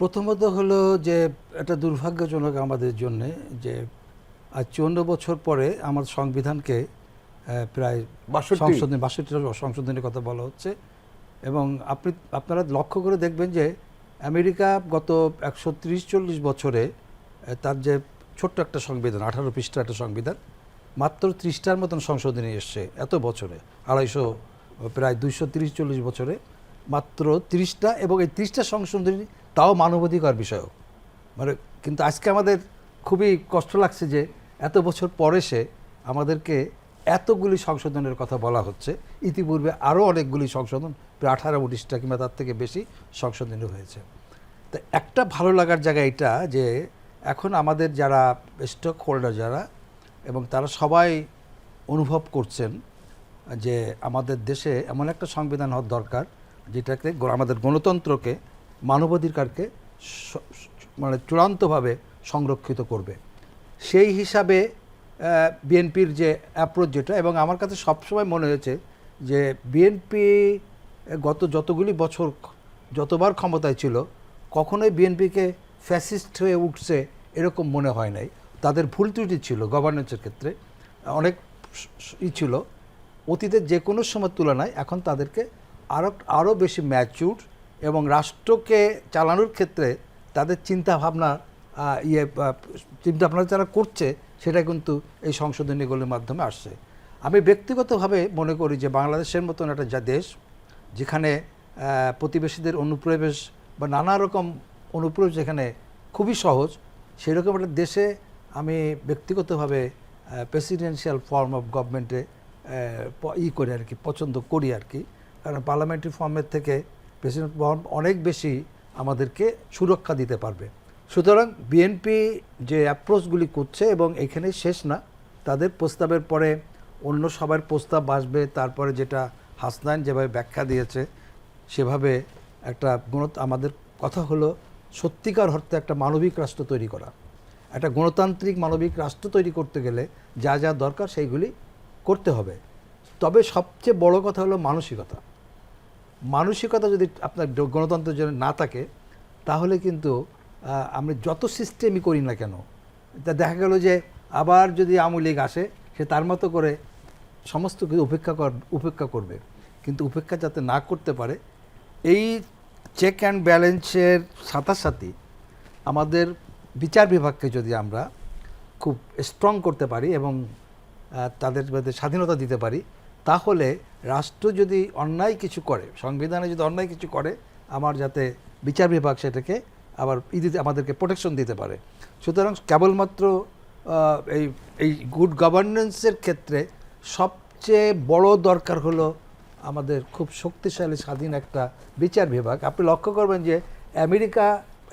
প্রথমত হলো যে এটা দুর্ভাগ্যজনক আমাদের জন্যে যে আজ চুয়ান্ন বছর পরে আমার সংবিধানকে প্রায় 62 সংশোধনী বাষট্টি সংশোধনের কথা বলা হচ্ছে। এবং আপনি আপনারা লক্ষ্য করে দেখবেন যে আমেরিকা গত একশো ত্রিশ চল্লিশ বছরে তার যে ছোট্ট একটা সংবিধান আঠারো পৃষ্ঠা একটা সংবিধান মাত্র ত্রিশটার মতন সংশোধনী এসছে এত বছরে। আড়াইশো প্রায় দুইশো তিরিশ চল্লিশ বছরে। মাত্র তিরিশটা এবং এই তিরিশটা সংশোধনী তাও মানবাধিকার বিষয়ক। মানে কিন্তু আজকে আমাদের খুবই কষ্ট লাগছে যে এত বছর পরে সে আমাদেরকে এতগুলি সংশোধনের কথা বলা হচ্ছে। ইতিপূর্বে আরও অনেকগুলি সংশোধন, প্রায় আঠারো উনিশটা কিংবা তার থেকে বেশি সংশোধনী হয়েছে। তো একটা ভালো লাগার জায়গা এটা যে এখন আমাদের যারা স্টক হোল্ডার যারা এবং তারা সবাই অনুভব করছেন যে আমাদের দেশে এমন একটা সংবিধান হওয়ার দরকার যেটাকে আমাদের গণতন্ত্রকে, মানবাধিকারকে মানে চূড়ান্তভাবে সংরক্ষিত করবে। সেই হিসাবে বিএনপির যে অ্যাপ্রোচ যেটা, এবং আমার কাছে সবসময় মনে হয়েছে যে বিএনপি গত যতগুলি বছর যতবার ক্ষমতায় ছিল, কখনোই বিএনপিকে ফ্যাসিস্ট হয়ে উঠছে এরকম মনে হয় নাই। তাদের ভুল ত্রুটি ছিল গভর্নেন্সের ক্ষেত্রে, অনেক ই ছিল। অতীতের যে কোনো সময় তুলনায় এখন তাদেরকে আরও আরও বেশি ম্যাচিউর এবং রাষ্ট্রকে চালানোর ক্ষেত্রে তাদের চিন্তাভাবনা ইয়ে চিন্তাভাবনা যারা করছে, সেটা কিন্তু এই সংশোধনীগুলির মাধ্যমে আসছে। আমি ব্যক্তিগতভাবে মনে করি যে বাংলাদেশের মতন একটা যা দেশ, যেখানে প্রতিবেশীদের অনুপ্রবেশ বা নানা রকম অনুপ্রবেশ যেখানে খুবই সহজ, সেরকম একটা দেশে আমি ব্যক্তিগতভাবে প্রেসিডেন্সিয়াল ফর্ম অফ গভর্নমেন্টে ই করি আর কি, পছন্দ করি আর কি। কারণ পার্লামেন্টারি ফর্মের থেকে প্রেসিডেন্ট ফর্ম অনেক বেশি আমাদেরকে সুরক্ষা দিতে পারবে। সুতরাং বিএনপি যে অ্যাপ্রোচগুলি করছে এবং এখানে শেষ না, তাদের প্রস্তাবের পরে অন্য সবার প্রস্তাব আসবে, তারপরে যেটা হাসনাইন যেভাবে ব্যাখ্যা দিয়েছে, সেভাবে একটা গুণ আমাদের কথা হলো সত্যিকার অর্থে একটা মানবিক রাষ্ট্র তৈরি করা। একটা গণতান্ত্রিক মানবিক রাষ্ট্র তৈরি করতে গেলে যা যা দরকার সেইগুলি করতে হবে। তবে সবচেয়ে বড় কথা হলো মানসিকতা। মানসিকতা যদি আপনার গণতন্ত্রের জন্য না থাকে, তাহলে কিন্তু আমরা যত সিস্টেমই করি না কেন, তা দেখা গেল যে আবার যদি আওয়ামী লীগ আসে, সে তার মতো করে সমস্ত কিছু উপেক্ষা কর, উপেক্ষা করবে। কিন্তু উপেক্ষা যাতে না করতে পারে, এই চেক অ্যান্ড ব্যালেন্সের সাথে আমাদের বিচার বিভাগকে যদি আমরা খুব স্ট্রং করতে পারি এবং তাদের মধ্যে স্বাধীনতা দিতে পারি তাহলে রাষ্ট্র যদি অন্যায় কিছু করে, সংবিধানে যদি অন্যায় কিছু করে, আমার যাতে বিচার বিভাগ সেটাকে আবার ই দিতে, আমাদেরকে প্রোটেকশন দিতে পারে। সুতরাং কেবলমাত্র এই এই গুড গভর্নেন্সের ক্ষেত্রে সবচেয়ে বড় দরকার হলো আমাদের খুব শক্তিশালী স্বাধীন একটা বিচার বিভাগ। আপনি লক্ষ্য করবেন যে আমেরিকা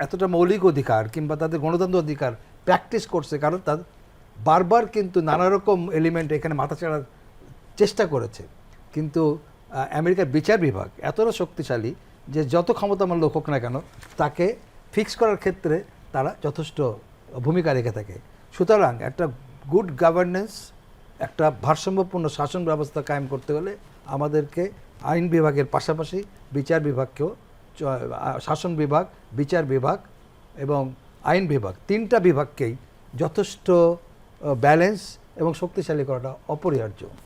এতটা মৌলিক অধিকার কিংবা তাদের গণতন্ত্র অধিকার প্র্যাকটিস করছে, কারণ তার বারবার কিন্তু নানা রকম এলিমেন্ট এখানে মাথা ছাড়ার চেষ্টা করেছে। কিন্তু আমেরিকার বিচার বিভাগ এতটা শক্তিশালী যে যত ক্ষমতামান লোক হোক না কেন, তাকে ফিক্স করার ক্ষেত্রে তারা যথেষ্ট ভূমিকা রেখে থাকে। সুতরাং একটা গুড গভর্নেন্স একটা ভারসাম্যপূর্ণ শাসন ব্যবস্থা কায়েম করতে হলে আমাদেরকে আইন বিভাগের পাশাপাশি বিচার বিভাগকেও শাসন বিভাগ, বিচার বিভাগ এবং আইন বিভাগ তিনটা বিভাগকেই যথেষ্ট ব্যালেন্স এবং শক্তিশালী করাটা অপরিহার্য।